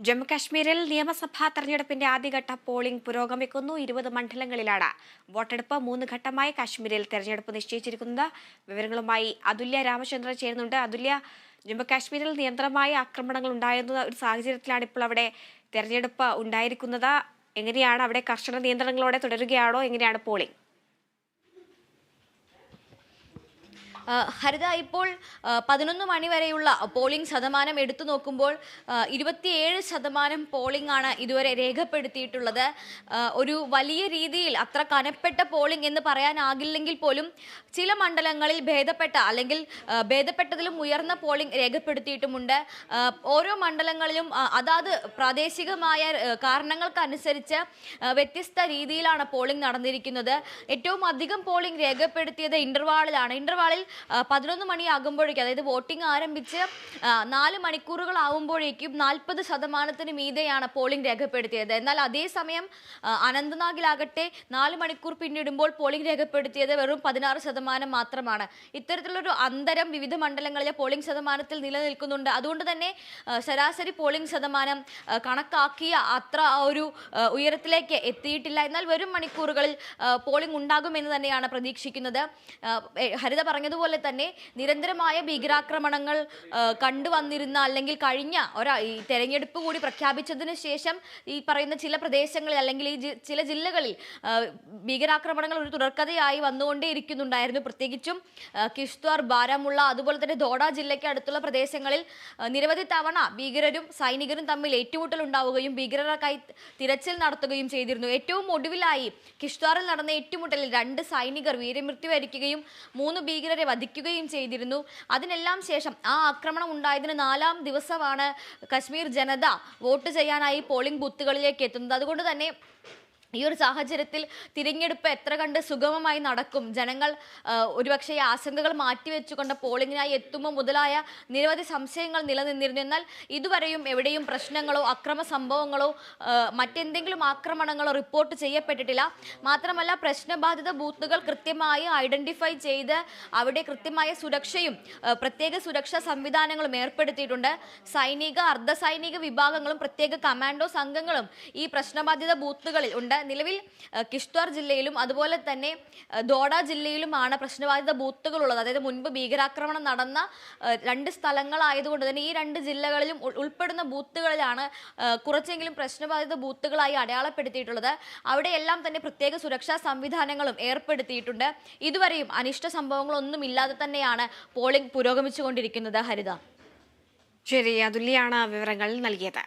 ജമ്മുകാശ്മീരിൽ നിയമസഭാ തെരഞ്ഞെടുപ്പിന്റെ ആദ്യഘട്ട പോളിംഗ് പുരോഗമിക്കുന്നു. ഇരുപത് മണ്ഡലങ്ങളിലാണ് വോട്ടെടുപ്പ് മൂന്ന് ഘട്ടമായി കാശ്മീരിൽ തെരഞ്ഞെടുപ്പ് നിശ്ചയിച്ചിരിക്കുന്നത്. വിവരങ്ങളുമായി അതുല്യ രാമചന്ദ്രൻ ചേരുന്നുണ്ട്. അതുല്യ ജമ്മുകാശ്മീരിൽ നിയന്ത്രണമായ ആക്രമണങ്ങൾ ഉണ്ടായിരുന്ന ഒരു സാഹചര്യത്തിലാണ് ഇപ്പോൾ അവിടെ തെരഞ്ഞെടുപ്പ് ഉണ്ടായിരിക്കുന്നത്. എങ്ങനെയാണ് അവിടെ കർശന നിയന്ത്രണങ്ങളോടെ തുടരുകയാണോ? എങ്ങനെയാണ് പോളിംഗ് ആ, ഹരിത ഇപ്പോൾ പതിനൊന്ന് മണി വരെയുള്ള പോളിംഗ് ശതമാനം എടുത്തു നോക്കുമ്പോൾ ഇരുപത്തിയേഴ് ശതമാനം പോളിംഗ് ആണ് ഇതുവരെ രേഖപ്പെടുത്തിയിട്ടുള്ളത്. ഒരു വലിയ രീതിയിൽ അത്ര കനപ്പെട്ട പോളിംഗ് എന്ന് പറയാനാകില്ലെങ്കിൽ പോലും ചില മണ്ഡലങ്ങളിൽ ഭേദപ്പെട്ട അല്ലെങ്കിൽ ഭേദപ്പെട്ടതിലും ഉയർന്ന പോളിംഗ് രേഖപ്പെടുത്തിയിട്ടുമുണ്ട്. ഓരോ മണ്ഡലങ്ങളിലും അതാത് പ്രാദേശികമായ കാരണങ്ങൾക്കനുസരിച്ച് വ്യത്യസ്ത രീതിയിലാണ് പോളിംഗ് നടന്നിരിക്കുന്നത്. ഏറ്റവും അധികം പോളിംഗ് രേഖപ്പെടുത്തിയത് ഇന്റർവാളിലാണ്. ഇന്റർവാളിൽ പതിനൊന്ന് മണിയാകുമ്പോഴേക്കും അതായത് വോട്ടിംഗ് ആരംഭിച്ച് നാല് മണിക്കൂറുകളാവുമ്പോഴേക്കും നാൽപ്പത് ശതമാനത്തിന് മീതെയാണ് പോളിംഗ് രേഖപ്പെടുത്തിയത്. എന്നാൽ അതേസമയം അനന്ത്നാഗിലാകട്ടെ നാല് മണിക്കൂർ പിന്നിടുമ്പോൾ പോളിംഗ് രേഖപ്പെടുത്തിയത് വെറും പതിനാറ് ശതമാനം മാത്രമാണ്. ഇത്തരത്തിലൊരു അന്തരം വിവിധ മണ്ഡലങ്ങളിലെ പോളിംഗ് ശതമാനത്തിൽ നിലനിൽക്കുന്നുണ്ട്. അതുകൊണ്ട് തന്നെ ശരാശരി പോളിംഗ് ശതമാനം കണക്കാക്കിയ അത്ര ഒരു ഉയരത്തിലേക്ക് എത്തിയിട്ടില്ല. എന്നാൽ വെറും മണിക്കൂറുകളിൽ പോളിംഗ് ഉണ്ടാകുമെന്ന് തന്നെയാണ് പ്രതീക്ഷിക്കുന്നത്. ഹരിത പറഞ്ഞതുപോലെ തന്നെ നിരന്തരമായ ഭീകരാക്രമണങ്ങൾ കണ്ടുവന്നിരുന്ന അല്ലെങ്കിൽ കഴിഞ്ഞ ഒരാ ഈ തെരഞ്ഞെടുപ്പ് കൂടി പ്രഖ്യാപിച്ചതിന് ശേഷം ഈ പറയുന്ന ചില പ്രദേശങ്ങളിൽ അല്ലെങ്കിൽ ഈ ചില ജില്ലകളിൽ ഭീകരാക്രമണങ്ങൾ ഒരു തുടർക്കഥയായി വന്നുകൊണ്ടേ ഇരിക്കുന്നുണ്ടായിരുന്നു പ്രത്യേകിച്ചും കിഷ്ത്വാർ ബാരാമുള്ള അതുപോലെ തന്നെ ദോഡ ജില്ലയ്ക്ക് അടുത്തുള്ള പ്രദേശങ്ങളിൽ നിരവധി തവണ ഭീകരരും സൈനികരും തമ്മിൽ ഏറ്റുമുട്ടൽ ഉണ്ടാവുകയും ഭീകരർക്കായി തിരച്ചിൽ നടത്തുകയും ചെയ്തിരുന്നു. ഏറ്റവും ഒടുവിലായി കിഷ്ത്വാറിൽ നടന്ന ഏറ്റുമുട്ടലിൽ രണ്ട് സൈനികർ വീരമൃത്യു വരിക്കുകയും മൂന്ന് ഭീകരരെ വധിക്കുകയും ചെയ്തിരുന്നു. അതിനെല്ലാം ശേഷം ആ ആക്രമണം ഉണ്ടായതിന് നാലാം ദിവസമാണ് കശ്മീർ ജനത വോട്ട് ചെയ്യാനായി പോളിംഗ് ബൂത്തുകളിലേക്ക് എത്തുന്നത്. അതുകൊണ്ട് തന്നെ ഈ ഒരു സാഹചര്യത്തിൽ തിരഞ്ഞെടുപ്പ് എത്ര കണ്ട് സുഗമമായി നടക്കും? ജനങ്ങൾ ഒരുപക്ഷെ ആശങ്കകൾ മാറ്റിവെച്ചുകൊണ്ട് പോളിംഗിനായി എത്തുമ്പോൾ മുതലായ നിരവധി സംശയങ്ങൾ നിലനിന്നിരുന്നു. എന്നാൽ ഇതുവരെയും എവിടെയും പ്രശ്നങ്ങളോ അക്രമ സംഭവങ്ങളോ മറ്റെന്തെങ്കിലും ആക്രമണങ്ങളോ റിപ്പോർട്ട് ചെയ്യപ്പെട്ടിട്ടില്ല. മാത്രമല്ല പ്രശ്നബാധിത ബൂത്തുകൾ കൃത്യമായി ഐഡന്റിഫൈ ചെയ്ത് അവിടെ കൃത്യമായ സുരക്ഷയും പ്രത്യേക സുരക്ഷാ സംവിധാനങ്ങളും ഏർപ്പെടുത്തിയിട്ടുണ്ട്. സൈനിക അർദ്ധ സൈനിക വിഭാഗങ്ങളും പ്രത്യേക കമാൻഡോ സംഘങ്ങളും ഈ പ്രശ്നബാധിത ബൂത്തുകളിൽ ഉണ്ട്. നിലവിൽ കിഷ്ത്വാർ ജില്ലയിലും അതുപോലെ തന്നെ ദോഡ ജില്ലയിലുമാണ് പ്രശ്നബാധിത ബൂത്തുകൾ ഉള്ളത് അതായത് മുൻപ് ഭീകരാക്രമണം നടന്ന രണ്ട് സ്ഥലങ്ങളായതുകൊണ്ട് തന്നെ ഈ രണ്ട് ജില്ലകളിലും ഉൾപ്പെടുന്ന ബൂത്തുകളിലാണ് കുറച്ചെങ്കിലും പ്രശ്നബാധിത ബൂത്തുകളായി അടയാളപ്പെടുത്തിയിട്ടുള്ളത്. അവിടെയെല്ലാം തന്നെ പ്രത്യേക സുരക്ഷാ സംവിധാനങ്ങളും ഏർപ്പെടുത്തിയിട്ടുണ്ട്. ഇതുവരെയും അനിഷ്ട സംഭവങ്ങളൊന്നും ഇല്ലാതെ തന്നെയാണ് പോളിംഗ് പുരോഗമിച്ചുകൊണ്ടിരിക്കുന്നത്. ഹരിത. ശരി അതുല്യാണ് വിവരങ്ങൾ നൽകിയത്.